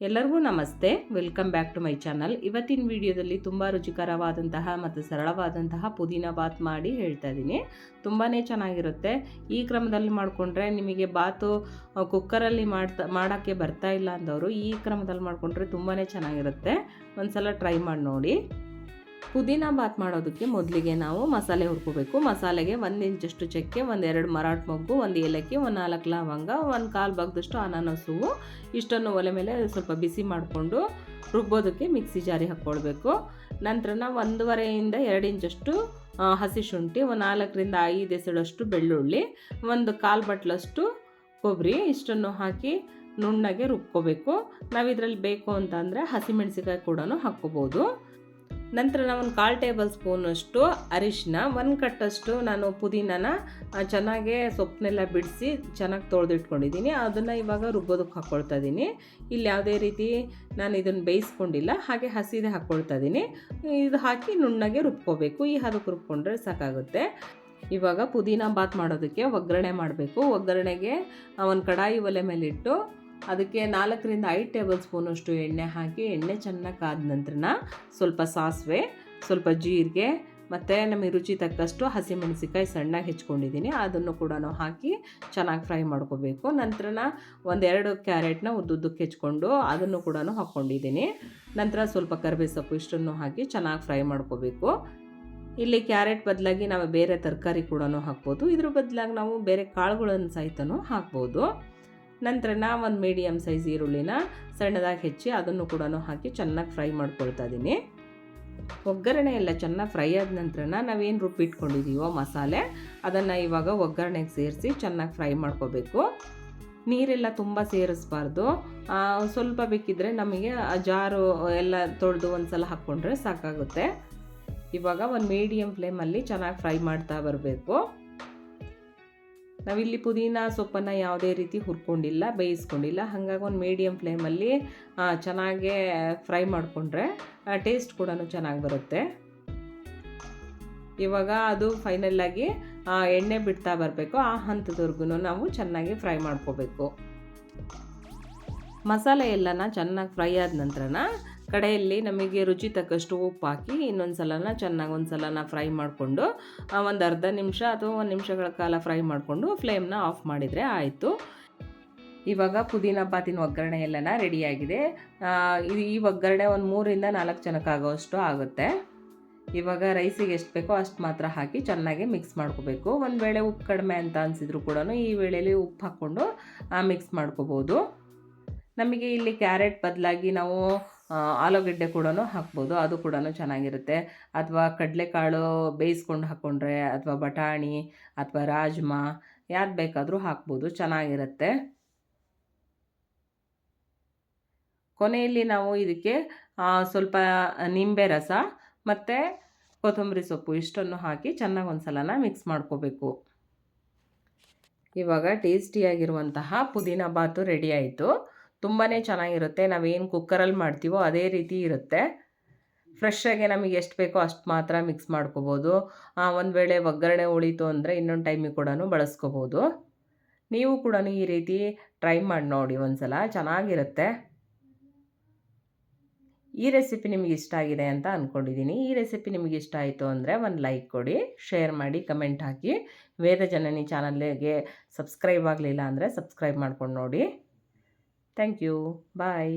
ಎಲ್ಲರಿಗೂ ನಮಸ್ತೆ. Welcome back to my channel. ಇವತ್ತಿನ ವಿಡಿಯೋದಲ್ಲಿ ತುಂಬ ರುಚಿಕರವಾದಂತಹ ಮತ್ತು ಸರಳವಾದಂತಹ ಪುದೀನ ಬಾತ್ ಮಾಡಿ ಹೇಳ್ತಾ ಇದ್ದೀನಿ. ತುಂಬಾ ಚೆನ್ನಾಗಿರುತ್ತೆ. ಈ ಕ್ರಮದಲ್ಲಿ ಮಾಡಿಕೊಂಡ್ರೆ ನಿಮಗೆ ಬಾತು ಕುಕ್ಕರಲ್ಲಿ ಮಾಡ್ತಾ, ಮಾಡೋಕ್ಕೆ ಬರ್ತಾ ಇಲ್ಲ ಅಂದವರು ಈ ಕ್ರಮದಲ್ಲಿ ಮಾಡಿಕೊಂಡ್ರೆ ತುಂಬಾ ಚೆನ್ನಾಗಿರುತ್ತೆ. ಒಂದು ಸಲ ಟ್ರೈ ಮಾಡಿ ನೋಡಿ. ಪುದೀನ ಬಾತ್ ಮಾಡೋದಕ್ಕೆ ಮೊದಲಿಗೆ ನಾವು ಮಸಾಲೆ ಹುರ್ಕೋಬೇಕು. ಮಸಾಲೆಗೆ ಒಂದು ಇಂಚಷ್ಟು ಚಕ್ಕೆ ಒಂದೆರಡು ಮರಾಟ್ ಮೊಗ್ಗು, ಒಂದು ಏಲಕ್ಕಿ, ಒಂದು ನಾಲ್ಕು ಲವಂಗ, ಒಂದು ಕಾಲು ಭಾಗದಷ್ಟು ಅನಾನಸು, ಇಷ್ಟನ್ನು ಒಲೆ ಮೇಲೆ ಸ್ವಲ್ಪ ಬಿಸಿ ಮಾಡಿಕೊಂಡು ರುಬ್ಬೋದಕ್ಕೆ ಮಿಕ್ಸಿ ಜಾರಿ ಹಾಕ್ಕೊಳ್ಬೇಕು. ನಂತರ ನಾವು ಒಂದೂವರೆಯಿಂದ ಎರಡು ಇಂಚಷ್ಟು ಹಸಿ ಶುಂಠಿ, ಒಂದು ನಾಲ್ಕರಿಂದ ಐದು ಎಸಳಷ್ಟು ಬೆಳ್ಳುಳ್ಳಿ, ಒಂದು ಕಾಲು ಬಟ್ಲಷ್ಟು ಕೊಬ್ಬರಿ ಇಷ್ಟನ್ನು ಹಾಕಿ ನುಣ್ಣಗೆ ರುಬ್ಕೋಬೇಕು. ನಾವು ಇದರಲ್ಲಿ ಬೇಕು ಅಂತ ಅಂದರೆ ಹಸಿಮೆಣಸಿಕಾಯಿ ಕೂಡ ಹಾಕ್ಕೋಬೋದು. ನಂತರ ನಾವು ಒಂದು ಕಾಲು ಟೇಬಲ್ ಸ್ಪೂನಷ್ಟು ಅರಿಶಿನ, ಒಂದು ಕಟ್ಟಷ್ಟು ನಾನು ಪುದೀನಾನ ಚೆನ್ನಾಗೇ ಸೊಪ್ಪನ್ನೆಲ್ಲ ಬಿಡಿಸಿ ಚೆನ್ನಾಗಿ ತೊಳೆದಿಟ್ಕೊಂಡಿದ್ದೀನಿ. ಅದನ್ನು ಇವಾಗ ರುಬ್ಬೋದಕ್ಕೆ ಹಾಕ್ಕೊಳ್ತಾ ಇದ್ದೀನಿ. ಇಲ್ಲಿ ಯಾವುದೇ ರೀತಿ ನಾನು ಇದನ್ನು ಬೇಯಿಸ್ಕೊಂಡಿಲ್ಲ, ಹಾಗೆ ಹಸಿದೆ ಹಾಕ್ಕೊಳ್ತಾ ಇದ್ದೀನಿ. ಇದು ಹಾಕಿ ನುಣ್ಣಗೆ ರುಬ್ಕೋಬೇಕು. ಈ ಹದಕ್ಕೆ ರುಬ್ಕೊಂಡ್ರೆ ಸಾಕಾಗುತ್ತೆ. ಇವಾಗ ಪುದೀನ ಬಾತ್ ಮಾಡೋದಕ್ಕೆ ಒಗ್ಗರಣೆ ಮಾಡಬೇಕು. ಒಗ್ಗರಣೆಗೆ ಒಂದು ಕಡಾಯಿ ಒಲೆ ಮೇಲಿಟ್ಟು ಅದಕ್ಕೆ ನಾಲ್ಕರಿಂದ ಐದು ಟೇಬಲ್ ಸ್ಪೂನಷ್ಟು ಎಣ್ಣೆ ಹಾಕಿ, ಎಣ್ಣೆ ಚೆನ್ನಾಗಿ ಕಾದ ನಂತರ ಸ್ವಲ್ಪ ಸಾಸಿವೆ, ಸ್ವಲ್ಪ ಜೀರಿಗೆ ಮತ್ತು ನಮಗೆ ರುಚಿ ತಕ್ಕಷ್ಟು ಹಸಿಮೆಣಸಿಕಾಯಿ ಸಣ್ಣಗೆ ಹೆಚ್ಕೊಂಡಿದ್ದೀನಿ ಅದನ್ನು ಕೂಡ ಹಾಕಿ ಚೆನ್ನಾಗಿ ಫ್ರೈ ಮಾಡ್ಕೋಬೇಕು. ನಂತರ ಒಂದೆರಡು ಕ್ಯಾರೆಟ್ನ ಉದ್ದುದ್ದಕ್ಕೆ ಹೆಚ್ಕೊಂಡು ಅದನ್ನು ಕೂಡ ಹಾಕ್ಕೊಂಡಿದ್ದೀನಿ ನಂತರ ಸ್ವಲ್ಪ ಕರಿಬೇವು ಸೊಪ್ಪು ಇಷ್ಟನ್ನು ಹಾಕಿ ಚೆನ್ನಾಗಿ ಫ್ರೈ ಮಾಡ್ಕೋಬೇಕು. ಇಲ್ಲಿ ಕ್ಯಾರೆಟ್ ಬದಲಾಗಿ ನಾವು ಬೇರೆ ತರಕಾರಿ ಕೂಡ ಹಾಕ್ಬೋದು. ಇದ್ರ ಬದಲಾಗಿ ನಾವು ಬೇರೆ ಕಾಳುಗಳನ್ನು ಸಹಿತನೂ ಹಾಕ್ಬೋದು. ನಂತರ ಒಂದು ಮೀಡಿಯಮ್ ಸೈಜ್ ಈರುಳ್ಳಿನ ಸಣ್ಣದಾಗಿ ಹೆಚ್ಚಿ ಅದನ್ನು ಕೂಡ ಹಾಕಿ ಚೆನ್ನಾಗಿ ಫ್ರೈ ಮಾಡ್ಕೊಳ್ತಾ ಇದ್ದೀನಿ ಒಗ್ಗರಣೆ ಎಲ್ಲ ಚೆನ್ನಾಗಿ ಫ್ರೈ ಆದ ನಂತರ ನಾವೇನು ರುಬ್ಬಿಟ್ಕೊಂಡಿದ್ದೀವೋ ಮಸಾಲೆ, ಅದನ್ನು ಇವಾಗ ಒಗ್ಗರಣೆಗೆ ಸೇರಿಸಿ ಚೆನ್ನಾಗಿ ಫ್ರೈ ಮಾಡ್ಕೋಬೇಕು. ನೀರೆಲ್ಲ ತುಂಬ ಸೇರಿಸ್ಬಾರ್ದು. ಸ್ವಲ್ಪ ಬೇಕಿದ್ದರೆ ನಮಗೆ ಜಾರು ಎಲ್ಲ ತೊಳೆದು ಒಂದು ಸಲ ಹಾಕ್ಕೊಂಡ್ರೆ ಸಾಕಾಗುತ್ತೆ. ಇವಾಗ ಒಂದು ಮೀಡಿಯಮ್ ಫ್ಲೇಮಲ್ಲಿ ಚೆನ್ನಾಗಿ ಫ್ರೈ ಮಾಡ್ತಾ ಬರಬೇಕು. ನಾವಿಲ್ಲಿ ಪುದೀನ ಸೊಪ್ಪನ್ನು ಯಾವುದೇ ರೀತಿ ಹುರ್ಕೊಂಡಿಲ್ಲ, ಬೇಯಿಸ್ಕೊಂಡಿಲ್ಲ. ಹಾಗಾಗಿ ಒಂದು ಮೀಡಿಯಮ್ ಫ್ಲೇಮಲ್ಲಿ ಚೆನ್ನಾಗೇ ಫ್ರೈ ಮಾಡಿಕೊಂಡ್ರೆ ಟೇಸ್ಟ್ ಕೂಡ ಚೆನ್ನಾಗಿ ಬರುತ್ತೆ. ಇವಾಗ ಅದು ಫೈನಲ್ಲಾಗಿ ಎಣ್ಣೆ ಬಿಡ್ತಾ ಬರಬೇಕು. ಆ ಹಂತದವರೆಗೂ ನಾವು ಚೆನ್ನಾಗಿ ಫ್ರೈ ಮಾಡ್ಕೋಬೇಕು. ಮಸಾಲೆ ಎಲ್ಲನ ಚೆನ್ನಾಗಿ ಫ್ರೈ ಆದ ನಂತರನ ಕಡೆಯಲ್ಲಿ ನಮಗೆ ರುಚಿ ತಕ್ಕಷ್ಟು ಉಪ್ಪು ಹಾಕಿ ಇನ್ನೊಂದು ಸಲನ ಚೆನ್ನಾಗಿ ಒಂದು ಸಲನ ಫ್ರೈ ಮಾಡಿಕೊಂಡು ಒಂದು ಅರ್ಧ ನಿಮಿಷ ಅಥವಾ ಒಂದು ನಿಮಿಷಗಳ ಕಾಲ ಫ್ರೈ ಮಾಡಿಕೊಂಡು ಫ್ಲೇಮ್ನ ಆಫ್ ಮಾಡಿದರೆ ಆಯಿತು. ಇವಾಗ ಪುದೀನ ಪಾತಿನ ಒಗ್ಗರಣೆ ಎಲ್ಲನ ರೆಡಿಯಾಗಿದೆ ಇದು ಈ ಒಗ್ಗರಣೆ ಒಂದು ಮೂರಿಂದ ನಾಲ್ಕು ಜನಕ್ಕಾಗೋಷ್ಟು ಆಗುತ್ತೆ. ಇವಾಗ ರೈಸಿಗೆ ಎಷ್ಟು ಬೇಕೋ ಅಷ್ಟು ಮಾತ್ರ ಹಾಕಿ ಚೆನ್ನಾಗಿ ಮಿಕ್ಸ್ ಮಾಡ್ಕೋಬೇಕು. ಒಂದು ವೇಳೆ ಉಪ್ಪು ಕಡಿಮೆ ಅಂತ ಅನಿಸಿದ್ರು ಕೂಡ ಈ ವೇಳೆಯಲ್ಲಿ ಉಪ್ಪು ಹಾಕ್ಕೊಂಡು ಮಿಕ್ಸ್ ಮಾಡ್ಕೋಬೋದು. ನಮಗೆ ಇಲ್ಲಿ ಕ್ಯಾರೆಟ್ ಬದಲಾಗಿ ನಾವು ಆಲೂಗಡ್ಡೆ ಕೂಡ ಹಾಕ್ಬೋದು, ಅದು ಕೂಡ ಚೆನ್ನಾಗಿರುತ್ತೆ. ಅಥವಾ ಕಡಲೆಕಾಳು ಬೇಯಿಸ್ಕೊಂಡು ಹಾಕ್ಕೊಂಡ್ರೆ ಅಥವಾ ಬಟಾಣಿ, ಅಥವಾ ರಾಜ್ಮಾ, ಯಾವ್ದು ಬೇಕಾದರೂ ಹಾಕ್ಬೋದು, ಚೆನ್ನಾಗಿರುತ್ತೆ. ಕೊನೆಯಲ್ಲಿ ನಾವು ಇದಕ್ಕೆ ಸ್ವಲ್ಪ ನಿಂಬೆ ರಸ ಮತ್ತು ಕೊತ್ತಂಬರಿ ಸೊಪ್ಪು ಇಷ್ಟನ್ನು ಹಾಕಿ ಚೆನ್ನಾಗಿ ಒಂದು ಸಲನ ಮಿಕ್ಸ್ ಮಾಡ್ಕೋಬೇಕು. ಇವಾಗ ಟೇಸ್ಟಿಯಾಗಿರುವಂತಹ ಪುದೀನ ಬಾತು ರೆಡಿ ಆಯಿತು. ತುಂಬಾ ಚೆನ್ನಾಗಿರುತ್ತೆ. ನಾವೇನು ಕುಕ್ಕರಲ್ಲಿ ಮಾಡ್ತೀವೋ ಅದೇ ರೀತಿ ಇರುತ್ತೆ. ಫ್ರೆಶ್ಶಾಗೆ ನಮಗೆ ಎಷ್ಟು ಬೇಕೋ ಅಷ್ಟು ಮಾತ್ರ ಮಿಕ್ಸ್ ಮಾಡ್ಕೋಬೋದು. ಒಂದು ವೇಳೆ ಒಗ್ಗರಣೆ ಉಳಿತು ಅಂದರೆ ಇನ್ನೊಂದು ಟೈಮಿಗೆ ಕೂಡ ಬಳಸ್ಕೋಬೋದು. ನೀವು ಕೂಡ ಈ ರೀತಿ ಟ್ರೈ ಮಾಡಿ ನೋಡಿ ಒಂದು ಸಲ ಚೆನ್ನಾಗಿರುತ್ತೆ. ಈ ರೆಸಿಪಿ ನಿಮಗೆ ಇಷ್ಟ ಆಗಿದೆ ಅಂತ ಅಂದ್ಕೊಂಡಿದ್ದೀನಿ ಈ ರೆಸಿಪಿ ನಿಮಗೆ ಇಷ್ಟ ಆಯಿತು ಅಂದರೆ ಒಂದು ಲೈಕ್ ಕೊಡಿ ಶೇರ್ ಮಾಡಿ ಕಮೆಂಟ್ ಹಾಕಿ. ವೇದ ಜನನಿ ಚಾನಲ್ಗೆ ಸಬ್ಸ್ಕ್ರೈಬ್ ಆಗಲಿಲ್ಲ ಅಂದರೆ ಸಬ್ಸ್ಕ್ರೈಬ್ ಮಾಡ್ಕೊಂಡು ನೋಡಿ. Thank you bye